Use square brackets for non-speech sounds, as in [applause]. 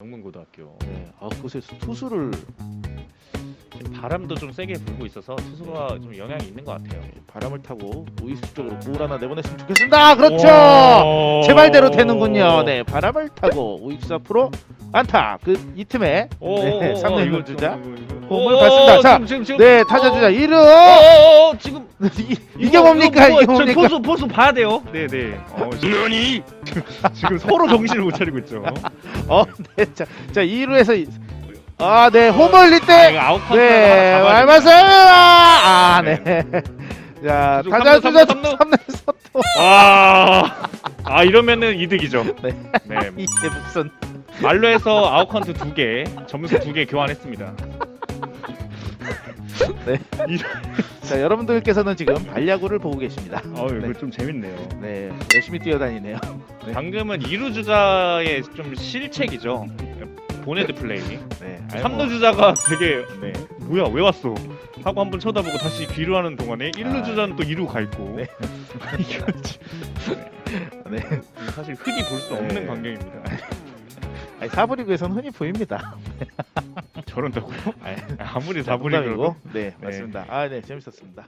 영문고등학교. 네. 아, 그곳에서 투수를 지금 바람도 좀 세게 불고 있어서 투수가 좀 영향이 있는 것 같아요. 바람을 타고 우익수 쪽으로 볼 하나 내보냈으면 좋겠습니다. 그렇죠. 오. 제 말대로 되는군요. 네, 바람을 타고 우익수 앞으로 안타. 그 이 틈에 오, 네, 오, 오, 삼루 이거 좀, 주자. 이거, 이거. 홈을 오, 봤습니다. 자, 지금 지금 지금. 네 타자 주자 1루. 어, 어, 어, 지금 이, 이게 뭡니까? 이거 뭐, 저 뭡니까? 포수 포수 봐야 돼요. 네네. 어, [laughs] 지금, 지금 서로 정신을 못 차리고 있죠. [laughs] 어, 네. 자, 자 2루에서 아, 네. 홈을 릴 아, 때 이거 아웃 카운트 네, 하나 닮았어요. 아, 네. [laughs] 자, 계속 타자 삼루, 주자 삼루, 삼루. 3루 서토. 아, 아 이러면은 이득이죠. 네. 네. 이게 무슨 말로 해서 아웃 카운트 두 개, 점수 두 개 교환했습니다. [laughs] 자, 여러분들께서는 지금 반야구를 보고 계십니다. 어, 이거 네. 좀 재밌네요. 네, 열심히 뛰어다니네요. 네. 방금은 2루 주자의 좀 실책이죠. 보네드 플레이. 네. 3루 주자가 되게 네. 뭐야 왜 왔어? 하고 한 번 쳐다보고 다시 귀로 하는 동안에 1루 아. 주자는 또 2루 가 있고. 네. [laughs] 이거 참- 네. 사실 흔히 볼 수 없는 네. 광경입니다. 아니, 사부리그에서는 흔히 보입니다. 저런다고요? 아무리 자, 사부리그고 농담이고. 네, 맞습니다. 아, 네, 재밌었습니다.